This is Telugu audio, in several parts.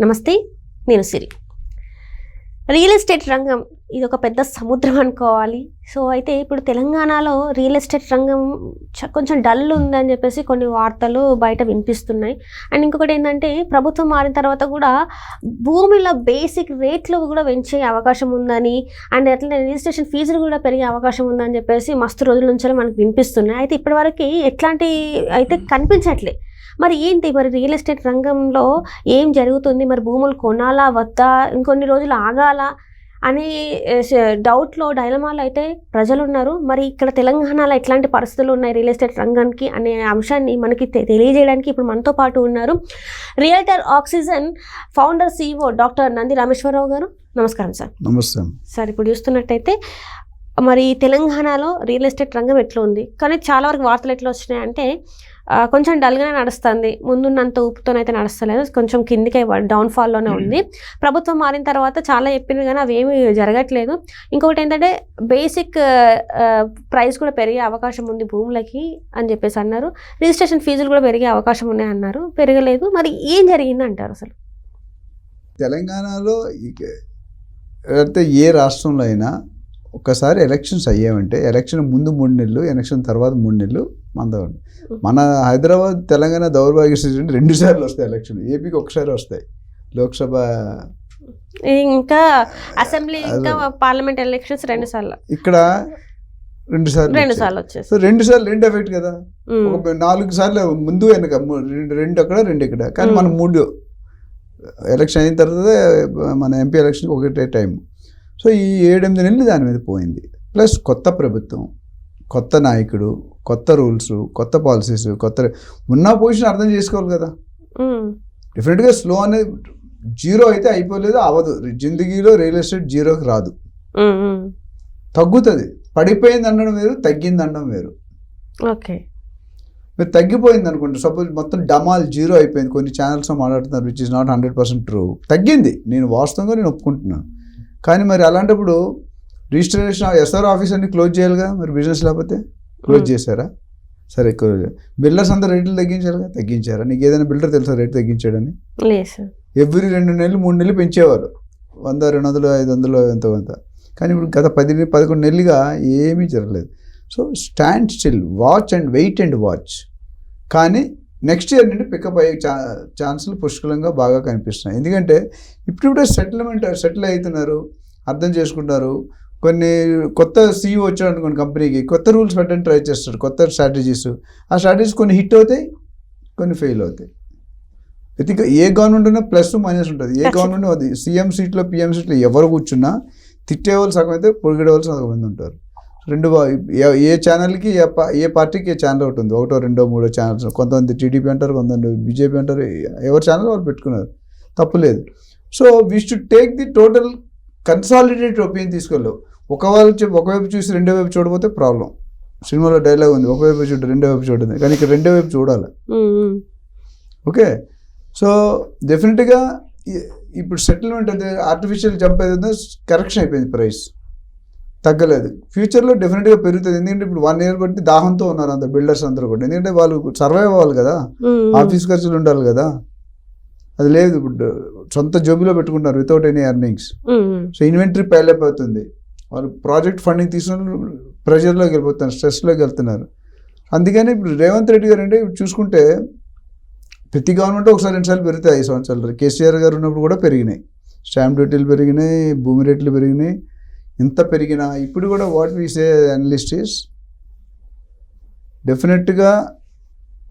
నమస్తే నేను సిరి. రియల్ ఎస్టేట్ రంగం ఇది ఒక పెద్ద సముద్రం అనుకోవాలి. సో అయితే ఇప్పుడు తెలంగాణలో రియల్ ఎస్టేట్ రంగం చ- కొంచెం డల్ ఉందని చెప్పేసి కొన్ని వార్తలు బయట వినిపిస్తున్నాయి. అండ్ ఇంకొకటి ఏంటంటే ప్రభుత్వం మారిన తర్వాత కూడా భూమిలో బేసిక్ రేట్లు కూడా పెంచే అవకాశం ఉందని అండ్ అట్లనే రిజిస్ట్రేషన్ ఫీజులు కూడా పెరిగే అవకాశం ఉందని చెప్పేసి మస్తు రోజుల నుంచి మనకు వినిపిస్తున్నాయి. అయితే ఇప్పటివరకు ఎట్లాంటి అయితే కనిపించట్లే. మరి ఏంటి మరి రియల్ ఎస్టేట్ రంగంలో ఏం జరుగుతుంది? మరి భూములు కొనాలా? వద్దా? ఇంకొన్ని రోజులు ఆగాల? అనే డౌట్లో డైలమాలో అయితే ప్రజలు ఉన్నారు మరి ఇక్కడ తెలంగాణలో ఎట్లాంటి పరిస్థితులు ఉన్నాయి రియల్ ఎస్టేట్ రంగానికి అనే అంశాన్ని మనకి తెలియజేయడానికి ఇప్పుడు మనతో పాటు ఉన్నారు. Realtor oxygen founder CEO doctor Nandi Rameshwar Rao garu. నమస్కారం సార్. నమస్తే. సార్ ఇప్పుడు చూస్తున్నట్టయితే మరి తెలంగాణలో రియల్ ఎస్టేట్ రంగం ఎట్లా ఉంది కానీ చాలా వరకు వార్తలు ఎట్లా వచ్చినాయి అంటే కొంచెం డల్గానే నడుస్తుంది. ముందున్నంత ఊపుతోనైతే నడుస్తలేదు. కొంచెం కిందికి డౌన్ఫాల్లోనే ఉంది. ప్రభుత్వం మారిన తర్వాత చాలా చెప్పింది కానీ అవి ఏమీ జరగట్లేదు. ఇంకొకటి ఏంటంటే బేసిక్ ప్రైస్ కూడా పెరిగే అవకాశం ఉంది భూములకి అని చెప్పేసి అన్నారు. రిజిస్ట్రేషన్ ఫీజులు కూడా పెరిగే అవకాశం ఉన్నాయి అన్నారు. పెరగలేదు. మరి ఏం జరిగింది అంటారు అసలు? తెలంగాణలో అయితే ఏ రాష్ట్రంలో అయినా ఒక్కసారి ఎలక్షన్స్ అయ్యామంటే ఎలక్షన్ ముందు మూడు నెలలు ఎలక్షన్ తర్వాత మూడు నెలలు మందవండి మన హైదరాబాద్ తెలంగాణ దౌర్భాగ్య స్థితి రెండు సార్లు వస్తాయి ఎలక్షన్ ఏపీకి ఒకసారి వస్తాయి. లోక్సభ ఇంకా అసెంబ్లీ ఇంకా పార్లమెంట్ ఎలక్షన్స్ రెండు సార్లు. ఇక్కడ రెండు సార్లు రెండు. సార్లు వచ్చేసి సో రెండు సార్లు రెండు ఎఫెక్ట్ కదా. ఒక నాలుగు సార్లు ముందు వెనక రెండు రెండు అక్కడ రెండు ఇక్కడ. కానీ. మనం మూడు ఎలక్షన్ అయిన తర్వాత మన ఎంపీ ఎలక్షన్కి ఒకటే టైం సో ఈ ఏడెనిమిది నెలలు దాని మీద పోయింది. ప్లస్ కొత్త ప్రభుత్వం కొత్త నాయకుడు కొత్త రూల్స్ కొత్త పాలసీస్ కొత్త ఉన్న పొజిషన్ అర్థం చేసుకోవాలి కదా. డెఫినెట్గా స్లో అనేది జీరో అయితే అయిపోలేదు అవ్వదు. జిందగీలో రియల్ ఎస్టేట్ జీరోకి రాదు. తగ్గుతుంది. పడిపోయింది అనడం వేరు తగ్గింది అనడం వేరు. ఓకే. మీరు తగ్గిపోయింది అనుకోండి సపోజ్ మొత్తం డమాల్ జీరో అయిపోయింది. కొన్ని ఛానల్స్లో మాట్లాడుతున్నారు which is not hundred percent true తగ్గింది. నేను వాస్తవంగా నేను ఒప్పుకుంటున్నాను. కానీ మరి అలాంటప్పుడు రిజిస్ట్రేషన్ ఎస్ఆర్ ఆఫీస్ అన్ని క్లోజ్ చేయాలిగా? మరి బిజినెస్ లేకపోతే? క్లోజ్. చేశారా? సరే బిల్డర్స్ అంతా రేట్లు తగ్గించారుగా తగ్గించారా? నీకు ఏదైనా బిల్డర్ తెలుసా రేట్ తగ్గించాడని ఎవ్రీ రెండు నెలలు మూడు నెలలు పెంచేవారు వంద రెండు వందలు ఐదు వందలు ఎంత కొంత కానీ ఇప్పుడు గత పది పదకొండు నెలలుగా ఏమీ జరగలేదు. So stand still watch and wait and watch. కానీ నెక్స్ట్ ఇయర్ నుండి పికప్ అయ్యే ఛా ఛాన్సులు పుష్కలంగా బాగా కనిపిస్తున్నాయి. ఎందుకంటే ఇప్పుడిప్పుడే సెటిల్మెంట్ సెటిల్ అవుతున్నారు అర్థం చేసుకుంటారు. కొన్ని కొత్త సీఈఓ వచ్చాడు అనుకోండి కంపెనీకి కొత్త రూల్స్ పెట్టని ట్రై చేస్తారు కొత్త స్ట్రాటజీస్ ఆ స్ట్రాటజీస్ కొన్ని హిట్ అవుతాయి కొన్ని ఫెయిల్ అవుతాయి. ప్రతి ఏ గవర్నమెంట్ ఉన్నా ప్లస్ మైనస్ ఉంటుంది. ఏ గవర్నమెంట్ అది సీఎం సీట్లో పిఎం సీట్లో ఎవరు కూర్చున్నా తిట్టే వాళ్ళు సగం అయితే పొడిగడే వాళ్ళు సగం మంది ఉంటారు. రెండు ఏ- ఛానల్కి ఏ పా- ఏ పార్టీకి ఏ ఛానల్ ఒకటి ఉంది. ఒకటో రెండో మూడో ఛానల్స్ కొంతమంది టీడీపీ అంటారు కొంతమంది బీజేపీ అంటారు. ఎవరి ఛానల్ వాళ్ళు పెట్టుకున్నారు. తప్పులేదు so we should take the total consolidated opinion తీసుకెళ్ళు. ఒక వాళ్ళు చెప్పి ఒకవైపు చూసి రెండో వైపు చూడకపోతే ప్రాబ్లం సినిమాలో డైలాగ్ ఉంది. ఒకవైపు చూడు రెండో వైపు చూడదు. కానీ ఇక్కడ రెండో వైపు చూడాలి. ఓకే? సో డెఫినెట్గా ఇప్పుడు సెటిల్మెంట్ అయితే ఆర్టిఫిషియల్ జంప్ అయితే కరెక్షన్ అయిపోయింది ప్రైస్ తగ్గలేదు. ఫ్యూచర్లో డెఫినెట్గా పెరుగుతుంది. ఎందుకంటే ఇప్పుడు వన్ ఇయర్ బట్టి దాహంతో ఉన్నారు అంత బిల్డర్స్ అందరూ కూడా. ఎందుకంటే వాళ్ళు సర్వైవ్ అవ్వాలి కదా. ఆఫీస్ ఖర్చులు ఉండాలి కదా. అది లేదు. ఇప్పుడు సొంత జోబులో పెట్టుకుంటారు without any earnings. So inventory pile up అవుతుంది. వాళ్ళు ప్రాజెక్ట్ ఫండింగ్ తీసుకున్న ప్రెషర్లోకి వెళ్ళిపోతున్నారు స్ట్రెస్లోకి వెళ్తున్నారు. అందుకని ఇప్పుడు రేవంత్ రెడ్డి గారు అంటే ఇప్పుడు చూసుకుంటే ప్రతి గవర్నమెంట్ ఒకసారి రెండుసార్లు పెరుగుతాయి ఐదు సంవత్సరాలు. కేసీఆర్ గారు ఉన్నప్పుడు కూడా పెరిగినాయి. స్టాంప్ డ్యూటీలు పెరిగినాయి భూమి రేట్లు పెరిగినాయి. ఇంత పెరిగినా ఇప్పుడు కూడా what we say analyst is డెఫినెట్గా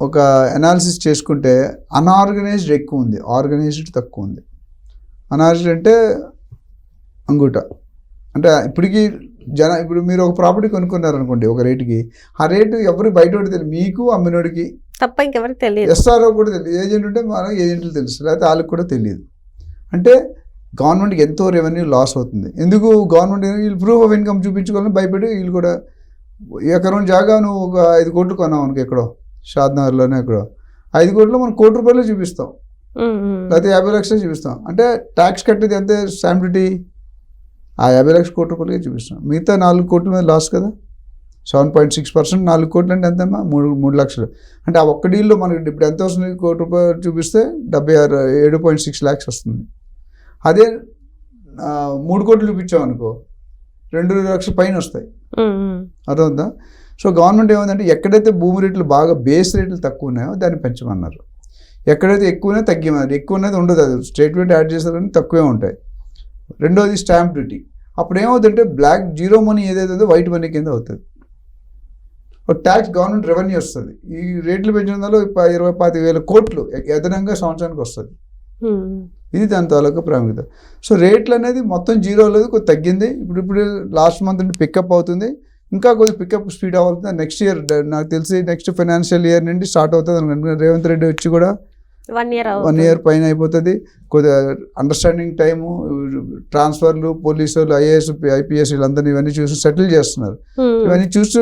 ఒక అనాలిసిస్ చేసుకుంటే అన్ఆర్గనైజ్డ్ ఎక్కువ ఉంది ఆర్గనైజ్డ్ తక్కువ ఉంది. అనార్గనైజ్డ్ అంటే అంగుట. అంటే ఇప్పటికీ జన ఇప్పుడు మీరు ఒక ప్రాపర్టీ కొనుక్కున్నారు అనుకోండి ఒక రేటుకి ఆ రేటు ఎవరు బయట తెలియదు మీకు అమ్మినోడికి. తప్ప ఇంకెవరికి తెలియదు ఎస్ఆర్ఓ కూడా తెలియదు ఏజెంట్ ఉంటే మన ఏజెంట్లు తెలుసు లేకపోతే వాళ్ళకి కూడా తెలియదు అంటే గవర్నమెంట్కి ఎంతో రెవెన్యూ లాస్ అవుతుంది. ఎందుకు గవర్నమెంట్ వీళ్ళు ప్రూఫ్ ఆఫ్ ఇన్కమ్ చూపించుకోవాలని భయపడి వీళ్ళు కూడా ఎకరం జాగా నువ్వు ఒక ఐదు కోట్లు కొన్నావు అనుకో ఎక్కడో. షాద్నగర్లోనే ఎక్కడో ఐదు కోట్లు మనం కోటి రూపాయలు చూపిస్తాం. లేకపోతే యాభై లక్షలు చూపిస్తాం. అంటే ట్యాక్స్ కట్టేది ఎంత? స్టాంప్ డ్యూటీ ఆ యాభై లక్షల కోటి రూపాయలకే చూపిస్తాం. మిగతా నాలుగు కోట్ల మీద లాస్ కదా? సెవెన్ పాయింట్ సిక్స్ పర్సెంట్ నాలుగు కోట్లు అంటే ఎంతమ్మా? మూడు మూడు లక్షలు. అంటే ఆ ఒక్క డీల్లో మనకి ఇప్పుడు ఎంత వస్తుంది కోటి రూపాయలు చూపిస్తే? డెబ్బై ఆరు ఏడు పాయింట్ సిక్స్ ల్యాక్స్ వస్తుంది. అదే మూడు కోట్లు చూపించామనుకో రెండు లక్షల పైన వస్తాయి. అర్థమవుతుందా? సో గవర్నమెంట్ ఏమందంటే ఎక్కడైతే భూమి రేట్లు బాగా బేస్ రేట్లు తక్కువ ఉన్నాయో దాన్ని పెంచమన్నారు. ఎక్కడైతే ఎక్కువనే తగ్గిమన్నారు. ఎక్కువ అనేది ఉండదు అది. స్టేట్మెంట్ యాడ్ చేశారని తక్కువే ఉంటాయి. రెండోది స్టాంప్ డ్యూటీ. అప్పుడు ఏమవుతుందంటే బ్లాక్ జీరో మనీ ఏదైతే ఉందో వైట్ మనీ కింద అవుతుంది. ట్యాక్స్ గవర్నమెంట్ రెవెన్యూ వస్తుంది. ఈ రేట్లు పెంచడం వల్ల ఇరవై పాతి వేల కోట్లు అదనంగా సంవత్సరానికి వస్తుంది. ఇది దాని తాలూకా ప్రాముఖ్యత. సో రేట్లు అనేది మొత్తం జీరో లేదు కొద్ది తగ్గింది. ఇప్పుడు ఇప్పుడు లాస్ట్ మంత్ నుండి పికప్ అవుతుంది. ఇంకా కొద్ది పికప్ స్పీడ్ అవ్వాలి నెక్స్ట్ ఇయర్ నాకు తెలిసి నెక్స్ట్ ఫైనాన్షియల్ ఇయర్ నుండి స్టార్ట్ అవుతుంది అనుకుంటున్నాను రేవంత్ రెడ్డి వచ్చి కూడా వన్ ఇయర్ వన్ ఇయర్ పైన అయిపోతుంది. కొద్దిగా అండర్స్టాండింగ్ టైము ట్రాన్స్ఫర్లు పోలీసులు ఐఏఎస్ ఐపీఎస్ వీళ్ళందరినీ ఇవన్నీ చూసి సెటిల్ చేస్తున్నారు. ఇవన్నీ చూసి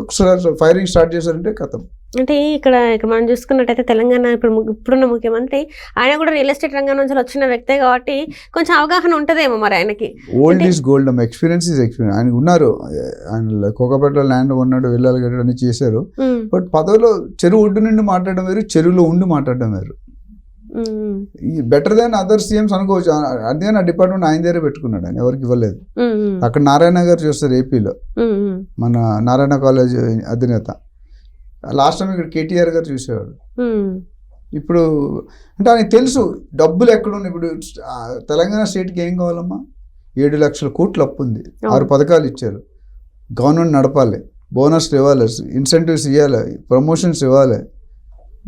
ఒకసారి ఫైరింగ్ స్టార్ట్ చేశారంటే కథం అంటే ఇక్కడ ఇక్కడ మనం చూసుకున్నట్టయితే తెలంగాణ ఇప్పుడు ఇప్పుడున్న ముఖ్యమంత్రి ఆయన కూడా రియల్ ఎస్టేట్ రంగం నుంచి వచ్చిన వ్యక్తే కాబట్టి కొంచెం అవగాహన ఉంటుందేమో మరి ఆయనకి. ఓల్డ్ ఈజ్ గోల్డ్ అమ్మ ఎక్స్పీరియన్స్ ఈజ్ ఎక్స్పీరియన్స్ ఆయన ఉన్నారు. ఆయన కోకపేటలో ల్యాండ్ కొన్నాడు వెళ్ళాలి కట్టడం అన్ని చేశారు. బట్ పదవిలో చెరువు ఒడ్డు నుండి మాట్లాడడం వేరు చెరువులో ఉండి మాట్లాడడం వేరు. బెటర్ దాన్ అదర్ సీఎంస్ అనుకోవచ్చు. అందుకే నా డిపార్ట్మెంట్ ఆయన దగ్గరే పెట్టుకున్నాడు ఆయన ఎవరికి ఇవ్వలేదు. అక్కడ నారాయణ గారు చూస్తారు ఏపీలో మన నారాయణ కాలేజ్ అధినేత. లాస్ట్ టైం ఇక్కడ కేటీఆర్ గారు చూసేవాడు. ఇప్పుడు అంటే ఆయనకి తెలుసు డబ్బులు ఎక్కడున్నాయి. ఇప్పుడు తెలంగాణ స్టేట్కి ఏం కావాలమ్మా? ఏడు లక్షల కోట్లు అప్పు ఉంది. ఆరు పథకాలు ఇచ్చారు. గవర్నమెంట్ నడపాలి. బోనస్లు ఇవ్వాలి. ఇన్సెంటివ్స్ ఇవ్వాలి. ప్రమోషన్స్ ఇవ్వాలి.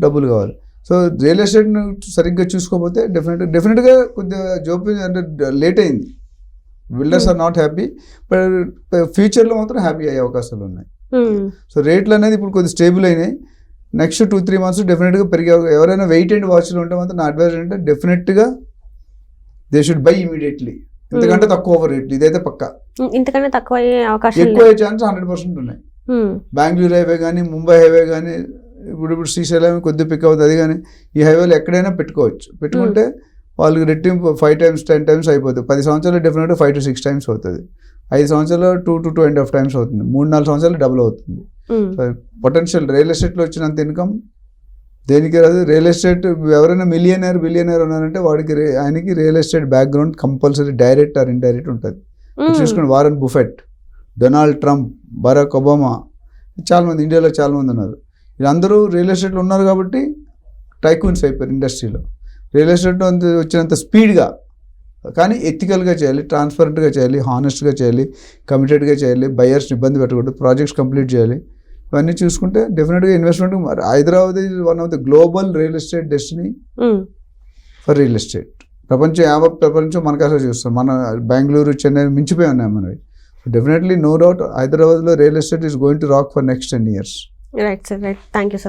డబ్బులు కావాలి. సో రియల్ ఎస్టేట్ను సరిగ్గా చూసుకోకపోతే డెఫినెట్ డెఫినెట్గా కొద్దిగా జోపి అంటే లేట్ అయింది. Builders are not happy. But ఫ్యూచర్లో మాత్రం హ్యాపీ అయ్యే అవకాశాలు ఉన్నాయి. సో రేట్లు అనేది ఇప్పుడు కొద్దిగా స్టేబుల్ అయినాయి. నెక్స్ట్ టూ త్రీ మంత్స్ డెఫినెట్గా పెరిగే ఎవరైనా వెయిట్ అండ్ వాచ్లో ఉంటే మాత్రం నా అడ్వైజ్ అంటే డెఫినెట్గా దే షుడ్ బై ఇమీడియట్లీ ఎందుకంటే తక్కువ రేట్లు ఇదైతే పక్క. ఉమ్, ఇంతకన్నా తక్కువ అవకాశం ఎక్కువ ఛాన్స్ హండ్రెడ్ పర్సెంట్ ఉన్నాయి. బెంగళూరు హైవే కానీ ముంబై హైవే కానీ ఇప్పుడు ఇప్పుడు శ్రీశైలం కొద్దిగా పిక్ అవుతుంది. అది కానీ ఈ హైవేలో ఎక్కడైనా పెట్టుకోవచ్చు. పెట్టుకుంటే వాళ్ళకి రెట్టింపు ఫైవ్ టైమ్స్ టెన్ టైమ్స్ అయిపోతుంది. పది సంవత్సరాలు డెఫినెట్గా ఫైవ్ టు సిక్స్ టైమ్స్ అవుతుంది. ఐదు సంవత్సరాలు two to two and half times అవుతుంది. మూడు నాలుగు సంవత్సరాలు డబుల్ అవుతుంది. పొటెన్షియల్ రియల్ ఎస్టేట్లో వచ్చినంత ఇన్కమ్ దేనికి రాదు. రియల్ ఎస్టేట్ ఎవరైనా మిలియనర్ బిలియనర్ ఉన్నారంటే వాడికి రే- ఆయనకి real estate background compulsory direct or indirect ఉంటుంది. చూసుకుని Warren Buffett Donald Trump Barack Obama చాలామంది ఇండియాలో చాలామంది ఉన్నారు. వీళ్ళందరూ రియల్ ఎస్టేట్లో ఉన్నారు కాబట్టి టైకూన్స్ అయిపోయారు ఇండస్ట్రీలో రియల్ ఎస్టేట్ వచ్చినంత స్పీడ్గా కానీ ఎథికల్గా చేయాలి ట్రాన్స్పరెంట్గా చేయాలి హానెస్ట్గా చేయాలి కమిటెడ్గా చేయాలి బయర్స్ని ఇబ్బంది పెట్టకూడదు ప్రాజెక్ట్స్ కంప్లీట్ చేయాలి. ఇవన్నీ చూసుకుంటే డెఫినెట్గా investment Hyderabad is one of the global real estate destiny for real estate. ప్రపంచం యావత్ ప్రపంచం మనకాసే చూస్తాం. మన బెంగళూరు చెన్నై మించిపోయి ఉన్నాయి మనవి. డెఫినెట్లీ నో డౌట్ హైదరాబాద్లో real estate is going to rock for next ten years right sir right thank you